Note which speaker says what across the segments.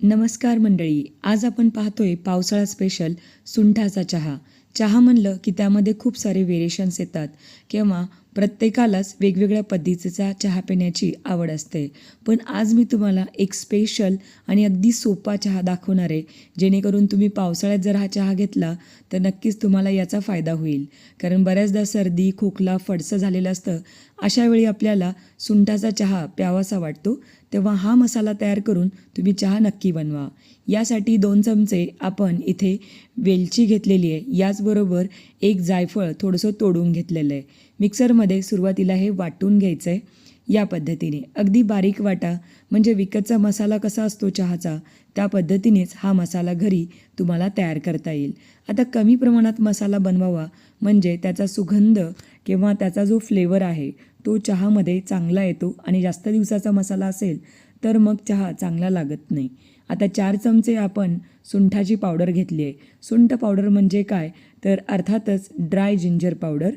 Speaker 1: नमस्कार मंडळी आज आपण पाहतोय पावसाळा स्पेशल सुंठाचा चहा. चहा म्हणलं की त्यामध्ये खूप सारे व्हेरिएशन्स येतात. किंवा प्रत्येकालाच वेगवेगळ्या पद्धतीचा चहा पिण्याची आवड असते. पण आज मी तुम्हाला एक स्पेशल आणि अगदी सोपा चहा दाखवणार आहे. जेणेकरून तुम्ही पावसाळ्यात जर हा चहा घेतला तर नक्कीच तुम्हाला याचा फायदा होईल. कारण बऱ्याचदा सर्दी खोकला फडसं झालेलं असतं. अशावेळी आपल्याला सुंठाचा चहा प्यावासा वाटतो. तेव्हा हा मसाला तयार करून तुम्ही चहा नक्की बनवा. यासाठी दोन चमचे आपण इथे वेलची घेतलेली आहे. याचबरोबर एक जायफळ थोडंसं तोडून घेतलेलं आहे. मिक्सरमध्ये सुरुवातीला हे वाटून घ्यायचं आहे या पद्धतीने. अगदी बारीक वाटा म्हणजे विकतचा मसाला कसा असतो चहाचा त्या पद्धतीनेच हा मसाला घरी तुम्हाला तयार करता येईल. आता कमी प्रमाणात मसाला बनवावा म्हणजे त्याचा सुगंध किंवा त्याचा जो फ्लेवर आहे तो चहामध्ये चांगला येतो आणि जास्त दिवसाचा मसाला असेल तर मग चहा चांगला लागत नाही. आता चार चमचे आपण सुंठाची पावडर घेतली आहे. सुंठ पावडर म्हणजे काय? तर अर्थातच ड्राय जिंजर पावडर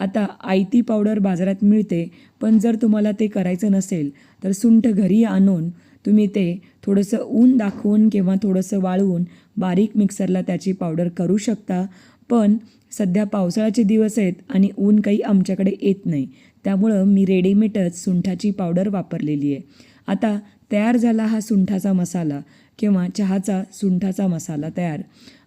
Speaker 1: आता आयती पावडर बाजारात मिळते पण जर तुम्हाला ते करायचं नसेल तर सुंठ घरी आणून तुम्ही ते थोडंसं ऊन दाखवून किंवा थोडंसं वाळवून बारीक मिक्सरला त्याची पावडर करू शकता. पण सध्या पावसाळ्याचे दिवस आहेत आणि ऊन काही आमच्याकडे येत नाही. त्यामुळं मी रेडीमेडच सुंठाची पावडर वापरलेली आहे. आता तयार झाला हा सुंठाचा मसाला किंवा चहाचा सुंठाचा मसाला तयार.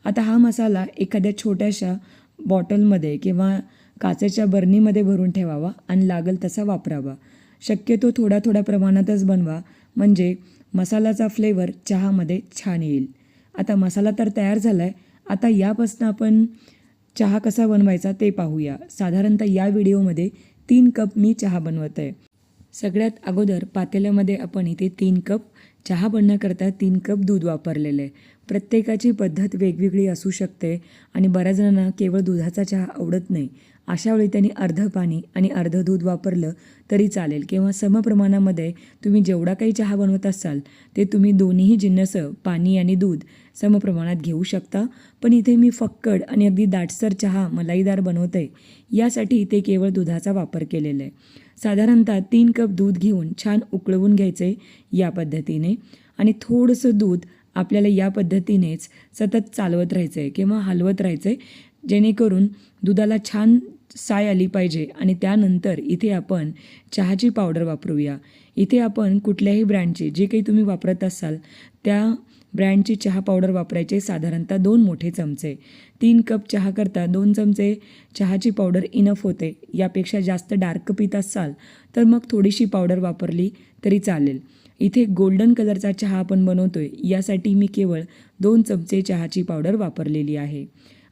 Speaker 1: आता हा मसाला एखाद्या छोट्याशा बॉटलमध्ये किंवा काचेच्या बर्नीमध्ये भरून ठेवावा आणि लागेल तसा वापरावा. शक्यतो थोड्या थोड्या प्रमाणातच बनवा म्हणजे मसाल्याचा फ्लेवर चहामध्ये छान येईल. आता मसाला तर तयार झाला आहे आता यापासून आपण चहा कसा बनवायचा ते पाहूया. साधारणतः या व्हिडिओमध्ये तीन कप मी चहा बनवत आहे सगळ्यात अगोदर पातेल्यामध्ये आपण इथे तीन कप चहा बनण्याकरता तीन कप दूध वापरलेलं आहे. प्रत्येकाची पद्धत वेगवेगळी असू शकते आणि बऱ्याच जणांना केवळ दुधाचा चहा आवडत नाही. अशा वेळी त्यांनी अर्धं पाणी आणि अर्धं दूध वापरलं तरी चालेल. किंवा समप्रमाणामध्ये तुम्ही जेवढा काही चहा बनवत असाल ते तुम्ही दोन्हीही जिन्नसं पाणी आणि दूध समप्रमाणात घेऊ शकता. पण इथे मी फक्कड आणि अगदी दाटसर चहा मलाईदार बनवते यासाठी इथे केवळ दुधाचा वापर केलेला आहे. साधारणतः तीन कप दूध घेऊन छान उकळवून घ्यायचे या पद्धतीने. आणि थोडंसं दूध आपल्याला या पद्धतीनेच सतत चालवत राहायचं आहे किंवा हलवत राहायचं आहे जेणेकरून दुधाला छान साय आली पाहिजे आणि त्यानंतर इथे आपण चहाची पावडर वापरूया. इथे आपण कुठल्याही ब्रँडची जे काही तुम्ही वापरत असाल त्या ब्रँडची चहा पावडर वापरायचे साधारणतः दोन मोठे चमचे. तीन कप चहा करता दोन चमचे चहाची पावडर इनफ होते. यापेक्षा जास्त डार्क पित असाल तर मग थोडीशी पावडर वापरली तरी चालेल. इथे गोल्डन कलरचा चहा आपण बनवतोय. यासाठी मी केवळ दोन चमचे चहाची पावडर वापरलेली आहे.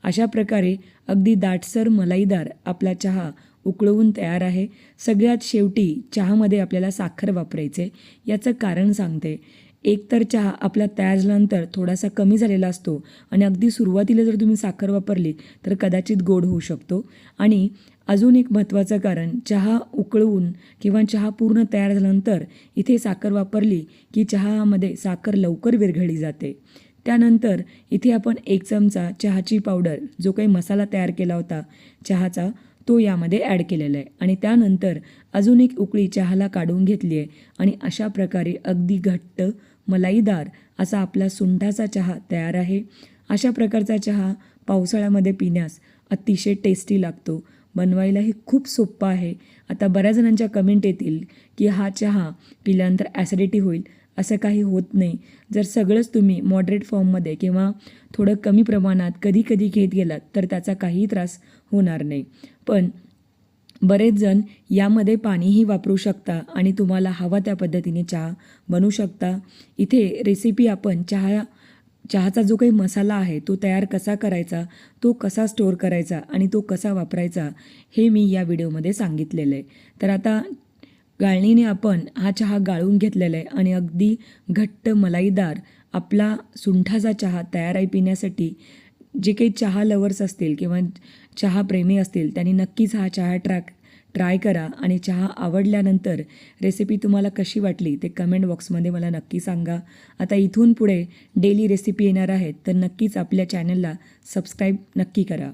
Speaker 1: अशा प्रकारे अगदी दाटसर मलाईदार आपला चहा उकळवून तयार आहे. सगळ्यात शेवटी चहामध्ये आपल्याला साखर वापरायचे. याचं कारण सांगते. एकतर चहा आपला तयार झाल्यानंतर थोडासा कमी झालेला असतो आणि अगदी सुरुवातीला जर तुम्ही साखर वापरली तर कदाचित गोड होऊ शकतो. आणि अजून एक महत्त्वाचं कारण चहा उकळवून किंवा चहा पूर्ण तयार झाल्यानंतर इथे साखर वापरली की चहामध्ये साखर लवकर विरघळली जाते. त्यानंतर इथे आपण एक चमचा चहाची पावडर जो काही मसाला तयार केला होता चहाचा तो यामध्ये ॲड केलेला आहे. आणि त्यानंतर अजून एक उकळी चहाला काढून घेतली आहे. आणि अशा प्रकारे अगदी घट्ट मलाईदार असा आपला सुंठाचा चहा तयार आहे. अशा प्रकारचा चहा पावसाळ्यामध्ये पिण्यास अतिशय टेस्टी लागतो. बनवायलाही खूप सोप्पा आहे. आता बऱ्याच जणांच्या कमेंट येतील की हा चहा पिल्यानंतर ॲसिडिटी होईल. असं काही होत नाही. जर सगळंच तुम्ही मॉडरेट फॉर्ममध्ये किंवा थोडं कमी प्रमाणात कधी कधी घेत गेलात तर त्याचा काहीही त्रास होणार नाही. पण बरेच जण यामध्ये पाणीही वापरू शकता आणि तुम्हाला हवा त्या पद्धतीने चहा बनवू शकता. इथे रेसिपी आपण चहा चहाचा जो काही मसाला आहे तो तयार कसा करायचा तो कसा स्टोअर करायचा आणि तो कसा वापरायचा हे मी या व्हिडिओमध्ये सांगितलेलं आहे. तर आता गाळणीने आपण हा चहा गाळून घेतलेला आहे आणि अगदी घट्ट मलाईदार आपला सुंठाचा चहा तयार आहे पिण्यासाठी. जे काही चहा लवर्स असतील किंवा चहा प्रेमी असतील त्यांनी नक्कीच हा चहा ट्रॅक ट्राय करा आणि चहा आवडल्यानंतर रेसिपी तुम्हाला कशी वाटली ते कमेंट बॉक्समध्ये मला नक्की सांगा. आता इथून पुढे डेली रेसिपी येणार आहेत तर नक्कीच आपल्या चॅनलला सबस्क्राईब नक्की करा.